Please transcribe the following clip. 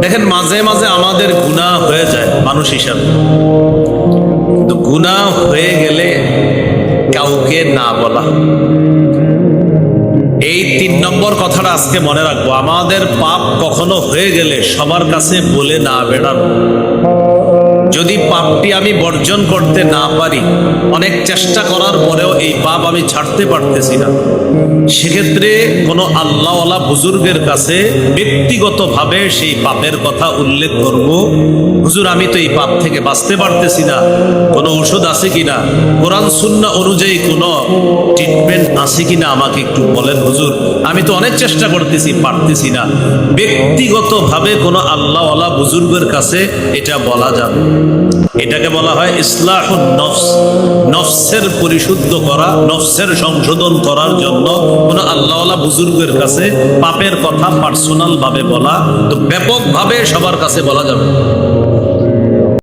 দেখেন, মাঝে মাঝে আমাদের গুণা হয়ে যায়, মানুষ হিসাবে। কিন্তু গুণা হয়ে গেলে কাউকে না বলা। এই তিন নম্বর কথাটা আজকে মনে রাখব। আমাদের পাপ কখনো হয়ে গেলে সবার কাছে বলে না বেড়ানো। আমি বর্জন করতে না পারি, অনেক চেষ্টা করার পরেও এই পাপ আমি ছাড়তে পারতেছি না। সেক্ষেত্রে কোনো আল্লাহওয়ালা বুজুর্গের কাছে ব্যক্তিগতভাবে সেই পাপের কথা উল্লেখ করব, হুজুর, আমি তো এই পাপ থেকে বাঁচতে পারতেছি না। কোনো ওষুধ আছে কিনা? কোরআন সুন্না অনুযায়ী কোনো ট্রিটমেন্ট আছে কিনা আমাকে একটু বলেন হুজুর। আমি তো অনেক চেষ্টা করতেছি, পারতেছি না। ব্যক্তিগতভাবে কোনো আল্লাহওয়ালা বুজুর্গের কাছে এটা বলা যাবে। এটাকে বলা হয় ইসলাহুন নফস। নফসের পরিশুদ্ধ করা, নফসের সংশোধন করার জন্য কোনো আল্লাহওয়ালা বুজুর্গের কাছে পাপের কথা পার্সোনাল ভাবে বলা, তো ব্যাপকভাবে সবার কাছে বলা যাবে।